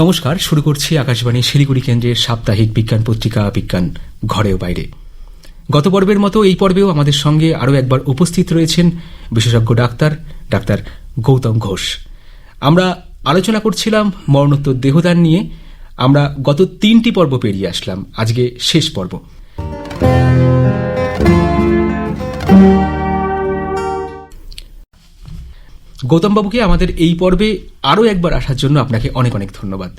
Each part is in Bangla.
নমস্কার, শুরু করছি আকাশবাণী শিলিগুড়ি কেন্দ্রের সাপ্তাহিক বিজ্ঞান পত্রিকা, বিজ্ঞান ঘরেও বাইরে। গত পর্বের মতো এই পর্বেও আমাদের সঙ্গে আরও একবার উপস্থিত রয়েছেন বিশেষজ্ঞ ডাক্তার ডাক্তার গৌতম ঘোষ। আমরা আলোচনা করছিলাম মরণোত্তর দেহদান নিয়ে। আমরা গত তিনটি পর্ব পেরিয়ে আসলাম। আজকে শেষ পর্ব। গৌতমবাবুকে আমাদের এই পর্বে আরও একবার আসার জন্য আপনাকে অনেক অনেক ধন্যবাদ।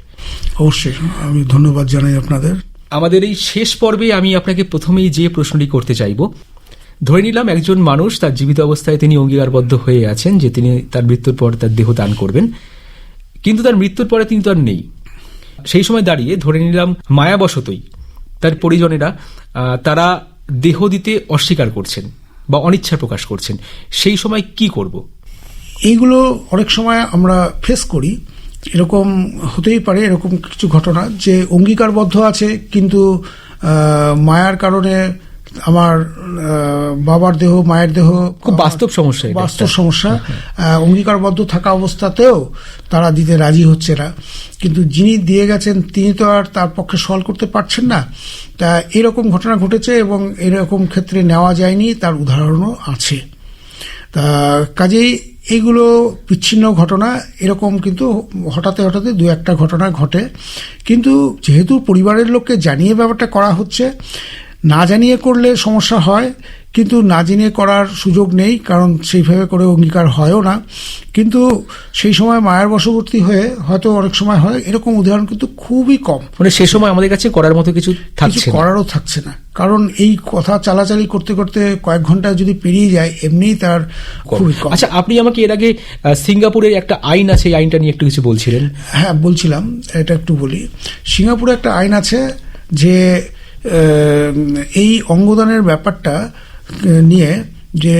অবশ্যই আমি ধন্যবাদ জানাই আপনাদের। আমাদের এই শেষ পর্বে আমি আপনাকে প্রথমেই যে প্রশ্নটি করতে চাইব ধরে নিলাম একজন মানুষ তার জীবিত অবস্থায় তিনি অঙ্গীকারবদ্ধ হয়ে আছেন যে তিনি তার মৃত্যুর পর তার দেহ দান করবেন কিন্তু তার মৃত্যুর পরে তিনি তো আর নেই। সেই সময় দাঁড়িয়ে ধরে নিলাম মায়াবশতই তার পরিজনেরা তারা দেহ দিতে অস্বীকার করছেন বা অনিচ্ছা প্রকাশ করছেন। সেই সময় কি করব? এইগুলো অনেক সময় আমরা ফেস করি। এরকম হতেই পারে এরকম কিছু ঘটনা যে অঙ্গীকারবদ্ধ আছে কিন্তু মায়ার কারণে আমার বাবার দেহ মায়ের দেহ খুব বাস্তব সমস্যা বাস্তব সমস্যা। অঙ্গীকারবদ্ধ থাকা অবস্থাতেও তারা দিতে রাজি হচ্ছে না। কিন্তু যিনি দিয়ে গেছেন তিনি তো আর তার পক্ষে সলভ করতে পারছেন না। তা এরকম ঘটনা ঘটেছে এবং এরকম ক্ষেত্রে নেওয়া যায়নি তার উদাহরণও আছে। তা কাজেই এইগুলো বিচ্ছিন্ন ঘটনা, এরকম কিন্তু হঠাতে হঠাৎ দু একটা ঘটনা ঘটে। কিন্তু যেহেতু পরিবারের লোককে জানিয়ে ব্যাপারটা করা হচ্ছে না জানিয়ে করলে সমস্যা হয় কিন্তু না জানিয়ে করার সুযোগ নেই কারণ সেইভাবে করে অঙ্গীকার হয়ও না। কিন্তু সেই সময় মায়ের বশবর্তী হয়ে হয়তো অনেক সময় হয় এরকম উদাহরণ কিন্তু খুবই কম। মানে সে সময় আমাদের কাছে করার মতো কিছু কিছু থাকছে করারও থাকছে না। কারণ এই কথা চালাচালি করতে করতে কয়েক ঘণ্টা যদি পেরিয়ে যায় এমনিই তার খুবই কম। আচ্ছা আপনি আমাকে এর আগে সিঙ্গাপুরের একটা আইন আছে এই আইনটা নিয়ে একটু কিছু বলছিলেন। হ্যাঁ বলছিলাম এটা একটু বলি। সিঙ্গাপুরে একটা আইন আছে যে এই অঙ্গদানের ব্যাপারটা নিয়ে যে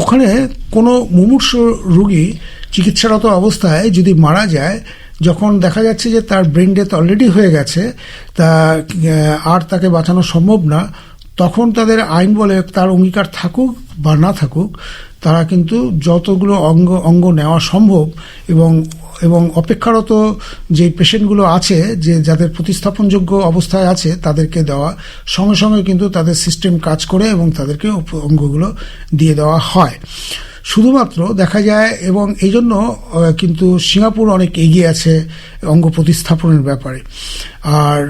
ওখানে কোনো মুমূর্ষ রোগী চিকিৎসারত অবস্থায় যদি মারা যায়, যখন দেখা যাচ্ছে যে তার ব্রেন ডেথ অলরেডি হয়ে গেছে, তা আর তাকে বাঁচানো সম্ভব না, তখন তাদের আইন বলে তার অঙ্গীকার থাকুক বা না থাকুক, তারা কিন্তু যতগুলো অঙ্গ অঙ্গ নেওয়া সম্ভব এবং এবং অপেক্ষারত যে পেশেন্টগুলো আছে, যে যাদের প্রতিস্থাপনযোগ্য অবস্থায় আছে, তাদেরকে দেওয়া, সঙ্গে সঙ্গে কিন্তু তাদের সিস্টেম কাজ করে এবং তাদেরকে অঙ্গগুলো দিয়ে দেওয়া হয়। শুধুমাত্র দেখা যায় এবং এই জন্য কিন্তু সিঙ্গাপুর অনেক এগিয়ে আছে অঙ্গ প্রতিস্থাপনের ব্যাপারে। আর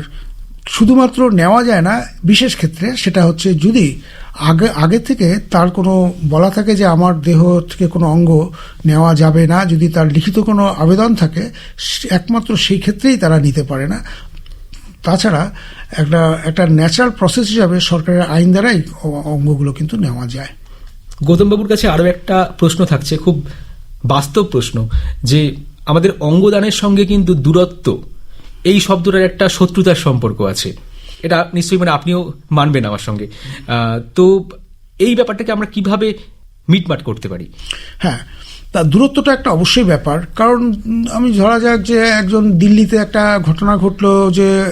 শুধুমাত্র নেওয়া যায় না, বিশেষ ক্ষেত্রে সেটা হচ্ছে যদি আগে আগে থেকে তার কোনো বলা থাকে যে আমার দেহ থেকে কোনো অঙ্গ নেওয়া যাবে না, যদি তার লিখিত কোনো আবেদন থাকে একমাত্র সেই ক্ষেত্রেই তারা নিতে পারে না। তাছাড়া একটা একটা ন্যাচারাল প্রসেস হিসাবে সরকারের আইন দ্বারাই অঙ্গগুলো কিন্তু নেওয়া যায়। গৌতমবাবুর কাছে আরও একটা প্রশ্ন থাকছে, খুব বাস্তব প্রশ্ন, যে আমাদের অঙ্গদানের সঙ্গে কিন্তু দূরত্ব এই শব্দটার একটা শত্রুতার সম্পর্ক আছে। এটা নিশ্চয়ই মানে আপনিও মানবেন আমার সঙ্গে। তো এই ব্যাপারটাকে আমরা কীভাবে মিটমাট করতে পারি? হ্যাঁ তা দূরত্বটা একটা অবশ্যই ব্যাপার। কারণ আমি ধরা যাক যে একজন দিল্লিতে একটা ঘটনা ঘটলো যে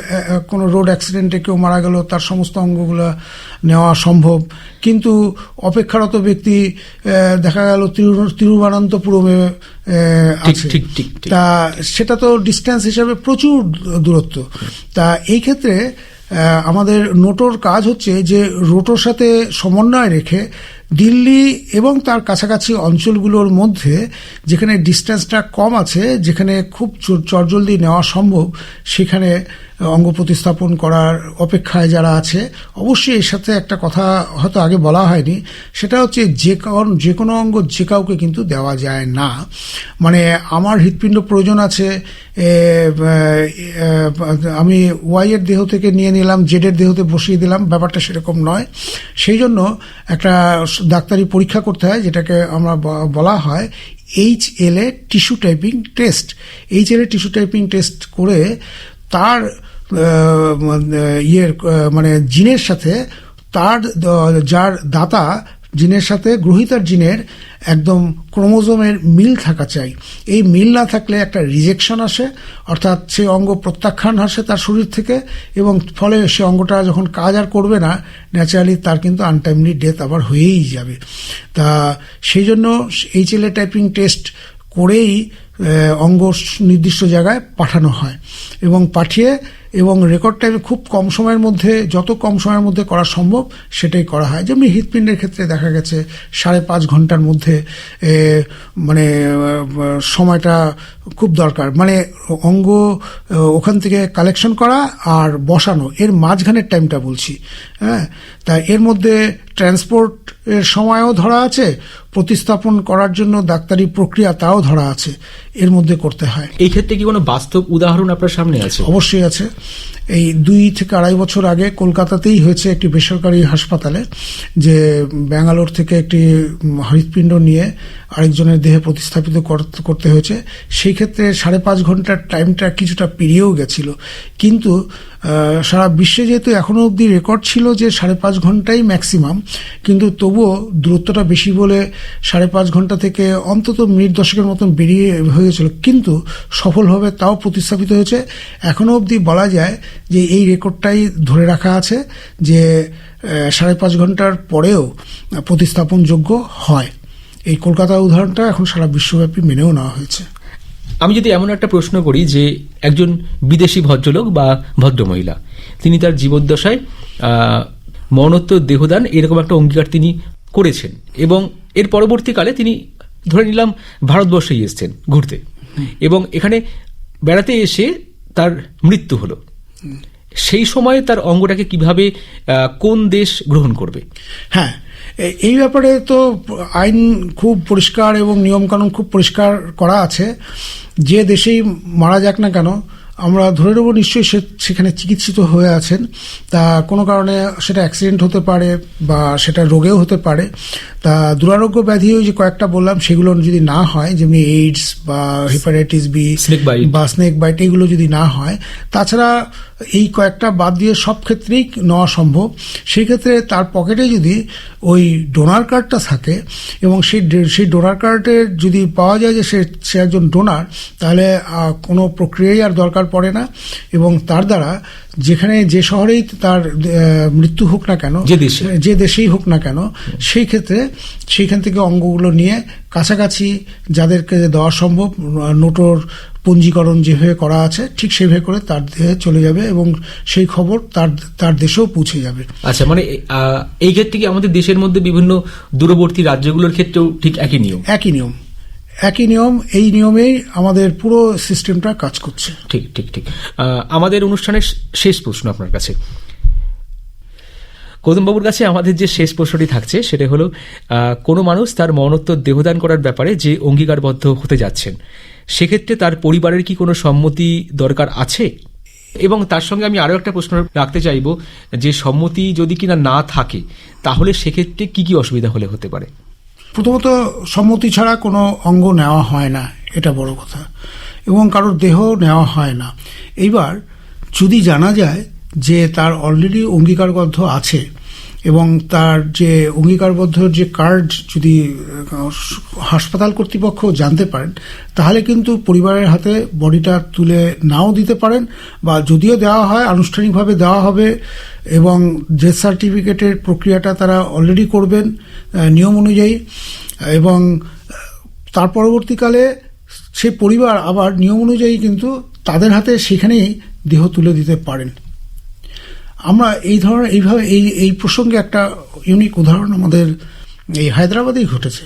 কোনো রোড অ্যাক্সিডেন্টে কেউ মারা গেল তার সমস্ত অঙ্গগুলো নেওয়া সম্ভব। কিন্তু অপেক্ষারত ব্যক্তি দেখা গেল তিরু- তিরুবনন্তপুরমে আছে। ঠিক, ঠিক, ঠিক। তা সেটা তো ডিস্টেন্স হিসাবে প্রচুর দূরত্ব। তা এই ক্ষেত্রে আমাদের নোটোর কাজ হচ্ছে যে রোটোর সাথে সমন্বয় রেখে দিল্লি এবং তার কাছাকাছি অঞ্চলগুলোর মধ্যে যেখানে ডিস্টেন্সটা কম আছে, যেখানে খুব চ- চটজলদি নেওয়া সম্ভব, সেখানে অঙ্গ প্রতিস্থাপন করার অপেক্ষায় যারা আছে, অবশ্যই এর সাথে একটা কথা হয়তো আগে বলা হয়নি, সেটা হচ্ছে যে কারণ যে কোনো অঙ্গ যে কাউকে কিন্তু দেওয়া যায় না। মানে আমার হৃৎপিণ্ড প্রয়োজন আছে আমি ওয়াইয়ের দেহ থেকে নিয়ে নিলাম জেডের দেহতে বসিয়ে দিলাম, ব্যাপারটা সেরকম নয়। সেই জন্য একটা ডাক্তারি পরীক্ষা করতে হয়, যেটাকে আমরা বলা হয় H L A tissue typing test H L A tissue typing test করে তার ইয়ের মানে জিনের সাথে তার যার দাতা জিনের সাথে গ্রহিতার জিনের একদম ক্রোমোজোমের মিল থাকা চাই। এই মিল না থাকলে একটা রিজেকশন আসে, অর্থাৎ সেই অঙ্গ প্রত্যাখ্যান আসে তার শরীর থেকে এবং ফলে সে অঙ্গটা যখন কাজ আর করবে না ন্যাচারালি তার কিন্তু আনটাইমলি ডেথ আবার হয়েই যাবে। তা সেই জন্য এই ছেলে টাইপিং টেস্ট করেই অঙ্গ নির্দিষ্ট জায়গায় পাঠানো হয় এবং পাঠিয়ে এবং রেকর্ড টাইমে খুব কম সময়ের মধ্যে, যত কম সময়ের মধ্যে করা সম্ভব, সেটাই করা হয়। যেমনি হৃৎপিণ্ডের ক্ষেত্রে দেখা গেছে, সাড়ে পাঁচ ঘণ্টার মধ্যে মানে সময়টা খুব দরকার। মানে অঙ্গ ওখান থেকে কালেকশন করা আর বসানো এর মাঝখানের টাইমটা বলছি হ্যাঁ? তা এর মধ্যে ট্রান্সপোর্ট এর সময়ও ধরা আছে প্রতিস্থাপন করার জন্য ডাক্তারি প্রক্রিয়া তাও ধরা আছে এর মধ্যে করতে হয়। এই ক্ষেত্রে কি কোনো বাস্তব উদাহরণ আপনার সামনে আছে? অবশ্যই আছে। এই দুই থেকে আড়াই বছর আগে কলকাতাতেই হয়েছে একটি বেসরকারি হাসপাতালে যে ব্যাঙ্গালোর থেকে একটি হৃৎপিণ্ড নিয়ে আরেকজনের দেহে প্রতিস্থাপিত করতে হয়েছে। সেই ক্ষেত্রে সাড়ে পাঁচ ঘণ্টার টাইমটা কিছুটা পেরিয়েও গেছিল। কিন্তু সারা বিশ্বে যেহেতু এখনও অবধি রেকর্ড ছিল যে সাড়ে পাঁচ ঘন্টাই ম্যাক্সিমাম কিন্তু তবুও দূরত্বটা বেশি বলে সাড়ে পাঁচ ঘণ্টা থেকে অন্তত মিনিট দশকের মতন বেরিয়ে হয়েছিল। কিন্তু সফলভাবে তাও প্রতিস্থাপিত হয়েছে। এখনও অবধি বলা যায় যে এই রেকর্ডটাই ধরে রাখা আছে যে সাড়ে পাঁচ ঘণ্টার পরেও প্রতিস্থাপনযোগ্য হয়। এই কলকাতা উদাহরণটা এখন সারা বিশ্বব্যাপী মেনেও নেওয়া হয়েছে। আমি যদি এমন একটা প্রশ্ন করি যে একজন বিদেশি ভদ্রলোক বা ভদ্রমহিলা তিনি তার জীবদ্দশায় মরণোত্তর দেহদান এরকম একটা অঙ্গীকার তিনি করেছেন এবং এর পরবর্তীকালে তিনি ধরে নিলাম ভারতবর্ষেই এসছেন ঘুরতে এবং এখানে বেড়াতে এসে তার মৃত্যু হলো। সেই সময়ে তার অঙ্গটাকে কীভাবে কোন দেশ গ্রহণ করবে? হ্যাঁ এই ব্যাপারে তো আইন খুব পরিষ্কার এবং নিয়মকানুন খুব পরিষ্কার করা আছে। যে দেশেই মারা যাক না কেন আমরা ধরে নেব নিশ্চয়ই সে সেখানে চিকিৎসিত হয়ে আছেন। তা কোনো কারণে সেটা অ্যাক্সিডেন্ট হতে পারে বা সেটা রোগেও হতে পারে। তা দুরারোগ্য ব্যাধি ওই যে কয়েকটা বললাম সেগুলো যদি না হয় যেমনি এইডস বা হেপাটাইটিস বি। বা স্নেক বাইট এগুলো যদি না হয় তাছাড়া এই কয়েকটা বাদ দিয়ে সব ক্ষেত্রেই নেওয়া সম্ভব সেই ক্ষেত্রে তার পকেটে যদি ওই ডোনার কার্ডটা থাকে এবং সেই সেই ডোনার কার্ডের যদি পাওয়া যায় যে সে সে একজন ডোনার তাহলে কোনো প্রক্রিয়াই আর দরকার পড়ে না এবং তার দ্বারা যেখানে যে শহরেই তার মৃত্যু হোক না কেন যে দেশে। যে দেশেই হোক না কেন সেই ক্ষেত্রে সেইখান থেকে অঙ্গগুলো নিয়ে কাছাকাছি যাদেরকে দেওয়া সম্ভব নোটোর পঞ্জীকরণ যেভাবে করা আছে ঠিক সেভাবে করে তার দেহে চলে যাবে এবং সেই খবর তার তার দেশেও পৌঁছে যাবে। আচ্ছা মানে এই ক্ষেত্রে কি আমাদের দেশের মধ্যে বিভিন্ন দূরবর্তী রাজ্যগুলোর ক্ষেত্রেও ঠিক একই নিয়ম? একই নিয়ম। একই নিয়ম এই নিয়মেই আমাদের পুরো সিস্টেমটা কাজ করছে। ঠিক ঠিক ঠিক। আমাদের অনুষ্ঠানের শেষ প্রশ্ন আপনার কাছে। গৌতমবাবুর কাছে আমাদের যে শেষ প্রশ্নটি থাকছে, সেটা হলো কোনো মানুষ তার মরণোত্তর দেহদান করার ব্যাপারে যে অঙ্গীকারবদ্ধ হতে যাচ্ছেন, সেক্ষেত্রে তার পরিবারের কি কোনো সম্মতি দরকার আছে? এবং তার সঙ্গে আমি আরও একটা প্রশ্ন রাখতে চাইব, যে সম্মতি যদি কিনা না থাকে, তাহলে সেক্ষেত্রে কি কি অসুবিধা হলে হতে পারে? প্রথমত, সম্মতি ছাড়া কোনো অঙ্গ নেওয়া হয় না, এটা বড় কথা। এবং কারোর দেহ নেওয়া হয় না। এইবার, যদি জানা যায় যে তার অলরেডি অঙ্গীকারবদ্ধ আছে এবং তার যে অঙ্গীকারবদ্ধ যে কার্ড যদি হাসপাতাল কর্তৃপক্ষ জানতে পারেন, তাহলে কিন্তু পরিবারের হাতে বডিটা তুলে নাও দিতে পারেন বা যদিও দেওয়া হয়, আনুষ্ঠানিকভাবে দেওয়া হবে এবং ডেথ সার্টিফিকেটের প্রক্রিয়াটা তারা অলরেডি করবেন নিয়ম অনুযায়ী। এবং তার পরবর্তীকালে সে পরিবার আবার নিয়ম অনুযায়ী কিন্তু তাদের হাতে সেখানেই দেহ তুলে দিতে পারেন। আমরা এই ধরনের, এইভাবে এই এই প্রসঙ্গে একটা ইউনিক উদাহরণ আমাদের এই হায়দ্রাবাদেই ঘটেছে।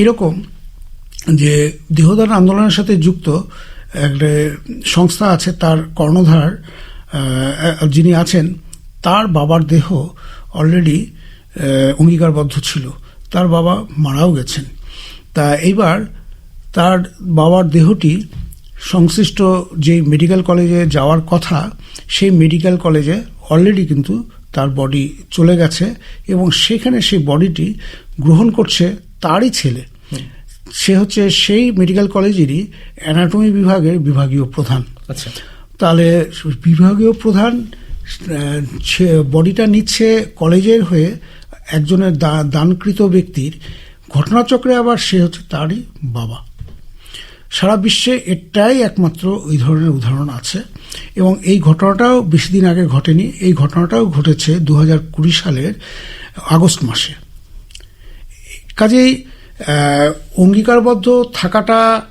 এরকম যে দেহদান আন্দোলনের সাথে যুক্ত একটা সংস্থা আছে, তার কর্ণধার যিনি আছেন, তার বাবার দেহ অলরেডি অঙ্গীকারবদ্ধ ছিল। তার বাবা মারাও গেছেন। তা এইবার তার বাবার দেহটি সংশ্লিষ্ট যে মেডিকেল কলেজে যাওয়ার কথা সেই মেডিকেল কলেজে অলরেডি কিন্তু তার বডি চলে গেছে এবং সেখানে সেই বডিটি গ্রহণ করছে তারই ছেলে। সে হচ্ছে সেই মেডিকেল কলেজেরই অ্যানাটমি বিভাগের বিভাগীয় প্রধান। আচ্ছা। তাহলে বিভাগীয় প্রধান বডিটা নিচ্ছে কলেজের হয়ে একজনের দা- দানকৃত ব্যক্তির। ঘটনাচক্রে আবার সে হচ্ছে তারই বাবা। সারা বিশ্বে এটাই একমাত্র ওই ধরনের উদাহরণ আছে। এবং এই ঘটনাটাও বেশি দিন আগে ঘটেনি। এই ঘটনাটাও ঘটেছে দু কুড়ি সালের আগস্ট মাসে। কাজেই অঙ্গীকারবদ্ধ থাকাটা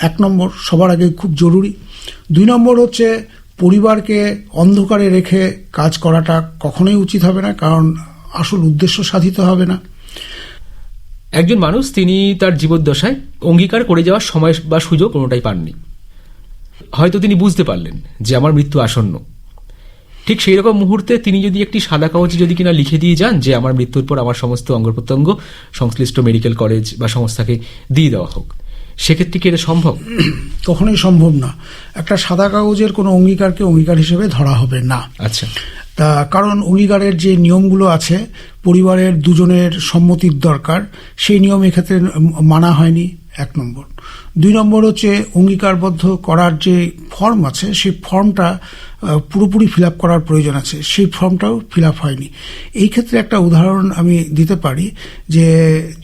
এক নম্বর, সবার আগে খুব জরুরি। দুই নম্বর হচ্ছে, পরিবারকে অন্ধকারে রেখে কাজ করাটা কখনোই উচিত হবে না, কারণ আসল উদ্দেশ্য সাধিত হবে না। একজন মানুষ তিনি তার জীবদ্দশায় অঙ্গীকার করে যাওয়ার সময় বা সুযোগ কোনোটাই পাননি। হয়তো তিনি বুঝতে পারলেন যে আমার মৃত্যু আসন্ন। ঠিক সেই রকম মুহূর্তে তিনি যদি একটি সাদা কাগজে যদি কিনা লিখে দিয়ে যান যে আমার মৃত্যুর পর আমার সমস্ত অঙ্গ প্রত্যঙ্গ সংশ্লিষ্ট মেডিকেল কলেজ বা সংস্থাকে দিয়ে দেওয়া হোক সেক্ষেত্রে কি এটা সম্ভব? কখনোই সম্ভব না। একটা সাদা কাগজের কোনো অঙ্গীকারকে অঙ্গীকার হিসেবে ধরা হবে না। আচ্ছা। তা কারণ অঙ্গীকারের যে নিয়মগুলো আছে, পরিবারের দুজনের সম্মতির দরকার, সেই নিয়ম এক্ষেত্রে মানা হয়নি, এক নম্বর। দুই নম্বর হচ্ছে অঙ্গীকারবদ্ধ করার যে ফর্ম আছে, সেই ফর্মটা পুরোপুরি ফিল করার প্রয়োজন আছে, সেই ফর্মটাও ফিল হয়নি। এই ক্ষেত্রে একটা উদাহরণ আমি দিতে পারি যে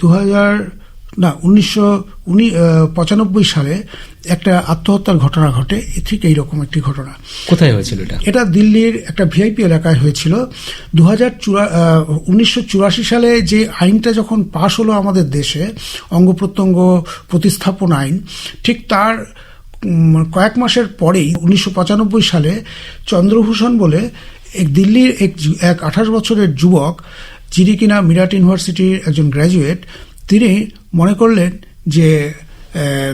দু হাজার না উনিশশো পঁচানব্বই সালে একটা আত্মহত্যার ঘটনা ঘটে। ঠিক এইরকম একটি ঘটনা। কোথায় হয়েছিল এটা? এটা দিল্লির একটা ভিআইপি এলাকায় হয়েছিল। দু হাজার উনিশশো চুরাশি সালে যে আইনটা যখন পাশ হলো আমাদের দেশে অঙ্গ প্রত্যঙ্গ প্রতিস্থাপন আইন ঠিক তার কয়েক মাসের পরেই উনিশশো পঁচানব্বই সালে চন্দ্রভূষণ বলে এক দিল্লির এক এক আঠাশ বছরের যুবক যিনি কিনা মিরাট ইউনিভার্সিটির একজন গ্র্যাজুয়েট তিনি মনে করলেন যে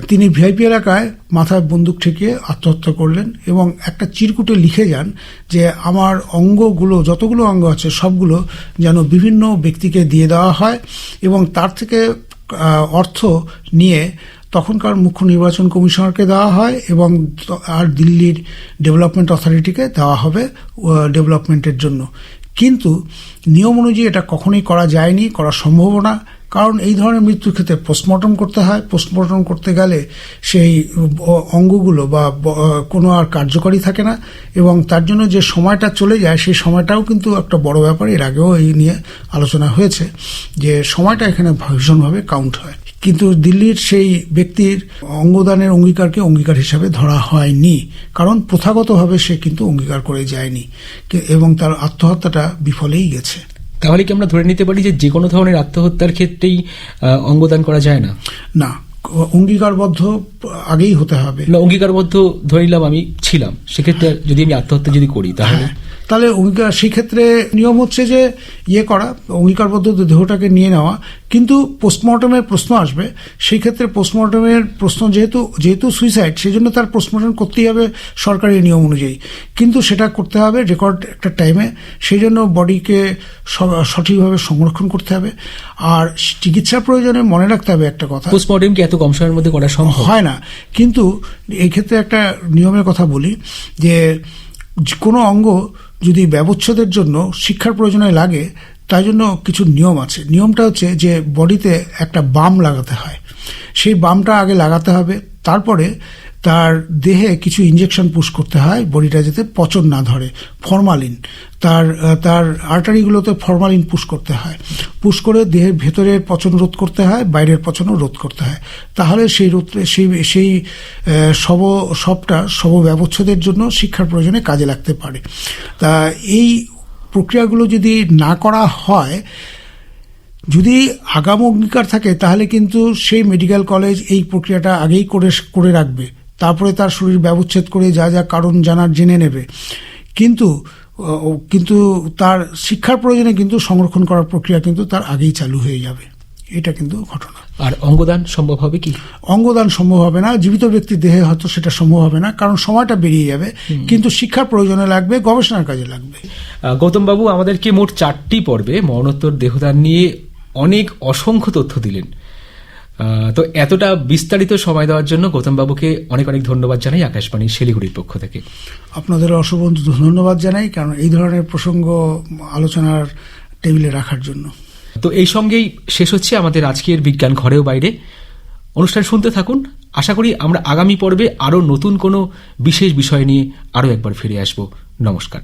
তিনি ভিআইপি এলাকায় মাথায় বন্দুক ঠেকিয়ে আত্মহত্যা করলেন এবং একটা চিরকুটে লিখে যান যে, আমার অঙ্গগুলো, যতগুলো অঙ্গ আছে সবগুলো যেন বিভিন্ন ব্যক্তিকে দিয়ে দেওয়া হয় এবং তার থেকে অর্থ নিয়ে তখনকার মুখ্য নির্বাচন কমিশনারকে দেওয়া হয় এবং আর দিল্লির ডেভেলপমেন্ট অথরিটিকে দেওয়া হবে ডেভেলপমেন্টের জন্য। কিন্তু নিয়ম অনুযায়ী এটা কখনোই করা যায়নি, করা সম্ভব না। কারণ এই ধরনের মৃত্যুর ক্ষেত্রে পোস্টমর্টম করতে হয়। পোস্টমর্টম করতে গেলে সেই অঙ্গগুলো বা কোনো আর কার্যকরী থাকে না এবং তার জন্য যে সময়টা চলে যায়, সেই সময়টাও কিন্তু একটা বড় ব্যাপার। এর আগেও এই নিয়ে আলোচনা হয়েছে যে সময়টা এখানে ভীষণভাবে কাউন্ট হয়। কিন্তু দিল্লির সেই ব্যক্তির অঙ্গদানের অঙ্গীকারকে অঙ্গীকার হিসাবে ধরা হয়নি। কারণ প্রথাগতভাবে সে কিন্তু অঙ্গীকার করে যায়নি। এবং তার আত্মহত্যাটা বিফলেই গেছে। তাহলে কি আমরা ধরে নিতে পারি যে যে কোনো ধরনের আত্মহত্যার ক্ষেত্রেই অঙ্গদান করা যায় না? না অঙ্গীকারবদ্ধ আগেই হতে হবে। না অঙ্গীকারবদ্ধ ধরে নিলাম আমি ছিলাম। সেক্ষেত্রে যদি আমি আত্মহত্যা যদি করি তাহলে? হ্যাঁ, তাহলে অঙ্গীকার সেই ক্ষেত্রে নিয়ম হচ্ছে যে ইয়ে করা অঙ্গীকারবদ্ধ দেহটাকে নিয়ে নেওয়া। কিন্তু পোস্টমর্টমের প্রশ্ন আসবে সেই ক্ষেত্রে পোস্টমর্টমের প্রশ্ন যেহেতু যেহেতু সুইসাইড সেই জন্য তার পোস্টমর্টম করতেই হবে সরকারি নিয়ম অনুযায়ী। কিন্তু সেটা করতে হবে রেকর্ড একটা টাইমে সেই জন্য বডিকে স- সঠিকভাবে সংরক্ষণ করতে হবে। আর চিকিৎসার প্রয়োজনে মনে রাখতে হবে একটা কথা। পোস্টমর্টম কি এত কম সময়ের মধ্যে করা সম্ভব? হয় না। কিন্তু এই ক্ষেত্রে একটা নিয়মের কথা বলি যে কোনো অঙ্গ যদি ব্যবচ্ছেদের জন্য শিক্ষার প্রয়োজনে লাগে তাই জন্য কিছু নিয়ম আছে। নিয়মটা হচ্ছে যে বডিতে একটা বাম লাগাতে হয়। সেই বামটা আগে লাগাতে হবে, তারপরে তার দেহে কিছু ইঞ্জেকশন পুশ করতে হয় বডিটা যাতে পচন না ধরে ফরমালিন তার তার আর্টারিগুলোতে ফরমালিন পুশ করতে হয়। পুশ করে দেহের ভেতরের পচন রোধ করতে হয়, বাইরের পচনও রোধ করতে হয়। তাহলে সেই রোধ, সেই সেই শব সবটা শব ব্যবচ্ছেদের জন্য শিক্ষার প্রয়োজনে কাজে লাগতে পারে। তা এই প্রক্রিয়াগুলো যদি না করা হয়, যদি আগাম অঙ্গীকার থাকে, তাহলে কিন্তু সেই মেডিকেল কলেজ এই প্রক্রিয়াটা আগেই করে করে রাখবে। তারপরে তার শরীর ব্যবচ্ছেদ করে যা যা কারণ জানার জেনে নেবে। কিন্তু কিন্তু তার শিক্ষার প্রয়োজনে কিন্তু সংরক্ষণ করার প্রক্রিয়া কিন্তু তার আগেই চালু হয়ে যাবে। এটা কিন্তু ঘটনা। আর অঙ্গদান সম্ভব হবে কি? অঙ্গদান সম্ভব হবে না জীবিত ব্যক্তির দেহে হয়তো সেটা সম্ভব হবে না কারণ সময়টা বেরিয়ে যাবে। কিন্তু শিক্ষার প্রয়োজনে লাগবে গবেষণার কাজে লাগবে। আহ, গৌতম বাবু আমাদেরকে মোট চারটি পর্বে মরণোত্তর দেহদান নিয়ে অনেক অসংখ্য তথ্য দিলেন। তো এতটা বিস্তারিত সময় দেওয়ার জন্য গৌতম বাবুকে অনেক অনেক ধন্যবাদ জানাই আকাশবাণী শিলিগুড়ির পক্ষ থেকে। আপনাদের অসবন্ত ধন্যবাদ জানাই কারণ এই ধরনের প্রসঙ্গ আলোচনার টেবিলে রাখার জন্য। তো এই সঙ্গেই শেষ হচ্ছে আমাদের আজকের বিজ্ঞান ঘরেও বাইরে। অনুষ্ঠান শুনতে থাকুন। আশা করি আমরা আগামী পর্বে আরও নতুন কোনো বিশেষ বিষয় নিয়ে আরও একবার ফিরে আসব। নমস্কার।